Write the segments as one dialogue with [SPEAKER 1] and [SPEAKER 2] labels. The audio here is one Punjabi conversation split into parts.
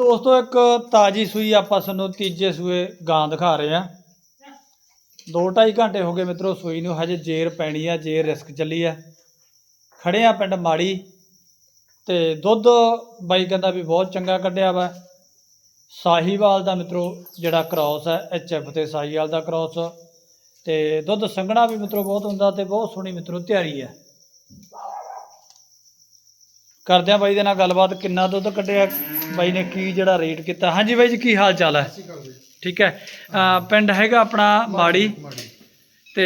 [SPEAKER 1] ਦੋਸਤੋ, ਇੱਕ ਤਾਜੀ ਸੂਈ ਆਪਾਂ ਤੁਹਾਨੂੰ ਤੀਜੇ ਸੂਏ ਗਾਂ ਦਿਖਾ ਰਹੇ ਆ ਦੋ ਢਾਈ ਘੰਟੇ ਹੋ ਗਏ ਮਿੱਤਰੋ, ਸੂਈ ਨੂੰ ਹਜੇ ਜੇਰ ਪੈਣੀ ਆ, ਜੇਰ ਰਿਸਕ ਚੱਲੀ ਆ। ਖੜੇ ਆ ਪਿੰਡ ਮਾੜੀ ਤੇ ਦੁੱਧ ਬਾਈ ਕਹਿੰਦਾ ਵੀ ਬਹੁਤ ਚੰਗਾ ਕੱਢਿਆ ਵਾ। ਸਾਹੀਵਾਲ ਦਾ ਮਿੱਤਰੋ, ਜਿਹੜਾ ਕ੍ਰਾਸ ਹੈ ਐਚਐਫ ਤੇ ਸਾਹੀਵਾਲ ਦਾ ਕ੍ਰਾਸ। ਤੇ ਦੁੱਧ ਸੰਘਣਾ ਵੀ ਮਿੱਤਰੋ ਬਹੁਤ ਹੁੰਦਾ ਤੇ ਬਹੁਤ ਸੋਹਣੀ ਮਿੱਤਰੋ ਤਿਆਰੀ ਹੈ ਕਰਦੇ ਆ ਬਾਈ ਦੇ ਨਾਲ ਗੱਲਬਾਤ ਕਿੰਨਾ ਦੁੱਧ ਕੱਢਿਆ ਬਾਈ ਨੇ ਕੀ ਜਿਹੜਾ ਰੇਟ ਕੀਤਾ। ਹਾਂਜੀ ਬਾਈ ਜੀ ਕੀ ਹਾਲ ਚਾਲ ਹੈ ਠੀਕ ਹੈ। ਪਿੰਡ ਹੈਗਾ ਆਪਣਾ ਮਾੜੀ। ਤੇ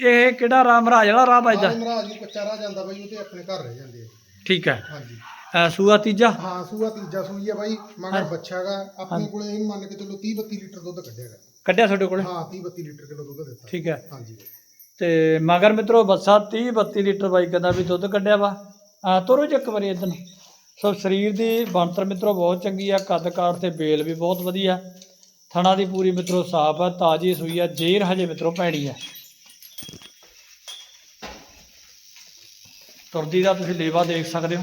[SPEAKER 1] ਇਹ ਕਿਹੜਾ ਰਾਮ ਰਾਜ ਵਾਲਾ ਰਾਹ ਵੱਜਦਾ
[SPEAKER 2] ਮਹਾਰਾਜ ਜੀ ਬੱਚਾ ਰਹਿ ਜਾਂਦਾ ਬਾਈ ਉਹ ਤੇ ਆਪਣੇ ਘਰ ਰਹਿ ਜਾਂਦੇ ਆ।
[SPEAKER 1] ਠੀਕ ਹੈ।
[SPEAKER 2] ਹਾਂਜੀ।
[SPEAKER 1] ਸੂਆ ਤੀਜਾ?
[SPEAKER 2] ਹਾਂ ਸੂਆ ਤੀਜਾ ਸੂਈ ਆ ਬਾਈ ਮਗਰ ਬੱਚਾ ਹੈਗਾ ਆਪਣੇ ਕੋਲੇ ਇਹ ਮੰਨ ਕੇ ਚੱਲੋ 30 32 ਲੀਟਰ ਦੁੱਧ ਕੱਢਿਆਗਾ
[SPEAKER 1] ਕੱਢਿਆ ਤੁਹਾਡੇ ਕੋਲੇ?
[SPEAKER 2] ਹਾਂ 30 32 ਲੀਟਰ ਕਿਲੋ ਦੁੱਧ ਦਿੱਤਾ।
[SPEAKER 1] ਠੀਕ ਹੈ।
[SPEAKER 2] ਹਾਂਜੀ।
[SPEAKER 1] ਤੇ ਮਗਰ ਮਿੱਤਰੋ ਬੱਸਾ 30 32 ਲੀਟਰ ਬਾਈ ਕਹਿੰਦਾ ਵੀ ਦੁੱਧ ਕੱਢਿਆ ਵਾ। ਆ, ਤੋਰੋ ਜੀ ਇੱਕ ਵਾਰੀ ਇਦਾਂ ਸੋ ਸਰੀਰ ਦੀ ਬਣਤਰ ਮਿੱਤਰੋ ਬਹੁਤ ਚੰਗੀ ਆ, ਕੱਦ ਕਾਠ ਤੇ ਬੇਲ ਵੀ ਬਹੁਤ ਵਧੀਆ। ਥਣਾ ਦੀ ਪੂਰੀ ਮਿੱਤਰੋ ਸਾਫ਼ ਆ, ਤਾਜੀ ਸੂਈ ਆ, ਜੇਰ ਹਜੇ ਮਿੱਤਰੋ ਪੈਣੀ ਆ। ਤੁਰਦੀ ਦਾ ਤੁਸੀਂ ਲੇਵਾ ਦੇਖ ਸਕਦੇ ਹੋ।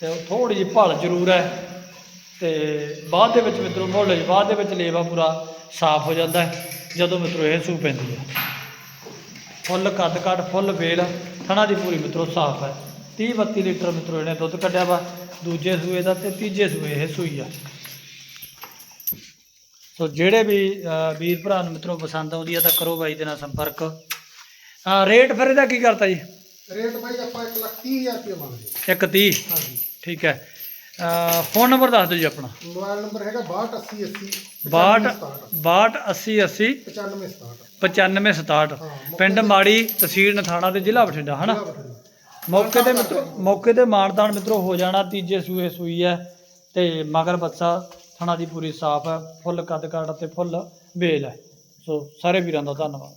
[SPEAKER 1] ਤੇ ਉਹ ਥੋੜੀ ਜਿਹੀ ਭਲ ਜ਼ਰੂਰ ਹੈ ਤੇ ਬਾਅਦ ਦੇ ਵਿੱਚ ਮਿੱਤਰੋ ਮੁੱਲ ਬਾਅਦ ਦੇ ਵਿੱਚ ਲੇਵਾ ਪੂਰਾ ਸਾਫ਼ ਹੋ ਜਾਂਦਾ ਹੈ, ਜਦੋਂ ਮਿੱਤਰੋ ਇਹ ਸੂ ਪੈਂਦੀ ਹੈ ਫੁੱਲ ਕੱਦ ਕੱਟ ਫੁੱਲ ਵੇਲ ਥਣਾ ਦੀ ਪੂਰੀ ਮਿੱਤਰੋ ਸਾਫ਼ ਹੈ। 30 32 ਲੀਟਰ ਮਿੱਤਰੋ ਇਹਨੇ ਦੁੱਧ ਕੱਢਿਆ ਵਾ ਦੂਜੇ ਸੂਏ ਦਾ ਤੇ ਤੀਜੇ ਸੂਏ ਇਹ ਸੂਈ ਆ। ਸੋ ਜਿਹੜੇ ਵੀ ਵੀਰ ਭਰਾ ਨੂੰ ਮਿੱਤਰੋ ਪਸੰਦ ਆਉਂਦੀ ਆ ਤਾਂ ਕਰੋ ਬਾਈ ਦੇ ਨਾਲ ਸੰਪਰਕ। ਅਹ, ਰੇਟ ਫਿਰ ਇਹਦਾ ਕੀ ਕਰਤਾ ਜੀ?
[SPEAKER 2] ਰੇਟ ਬਾਈ ਆਪਾਂ 1 ਲੱਖ 30 ਹਜ਼ਾਰ ਰੁਪਏ ਮੰਗਦੇ।
[SPEAKER 1] ਇੱਕ 30
[SPEAKER 2] ਹਾਂਜੀ।
[SPEAKER 1] ਠੀਕ ਹੈ। ਫੋਨ ਨੰਬਰ ਦੱਸ ਦਿਓ ਜੀ ਆਪਣਾ।
[SPEAKER 2] ਮੋਬਾਈਲ ਨੰਬਰ ਹੈਗਾ 6280 80
[SPEAKER 1] 62 62 80 80
[SPEAKER 2] 95 67
[SPEAKER 1] 95 67
[SPEAKER 2] ਹਾਂ, ਮੌਕੇ
[SPEAKER 1] ਪਿੰਡ
[SPEAKER 2] ਤੇ-
[SPEAKER 1] ਮਾੜੀ ਤਹਿਸੀਲ ਨਥਾਣਾ ਤੇ ਜ਼ਿਲ੍ਹਾ ਬਠਿੰਡਾ ਹਨਾ। ਮੌਕੇ ਤੇ ਮਿੱਤਰੋ ਮੌਕੇ ਤੇ ਮਾਨਦਾਨ ਮਿੱਤਰੋ ਹੋ ਜਾਣਾ ਤੀਜੇ ਸੂਏ ਸੂਈ ਹੈ ਤੇ ਮਗਰ ਬੱਚਾ ਥਣਾ ਦੀ ਪੂਰੀ ਸਾਫ਼ ਹੈ ਫੁੱਲ ਕੱਦ ਕਾਠ ਤੇ ਫੁੱਲ ਵੇਲ ਹੈ। ਸੋ ਸਾਰੇ ਵੀਰਾਂ ਦਾ ਧੰਨਵਾਦ।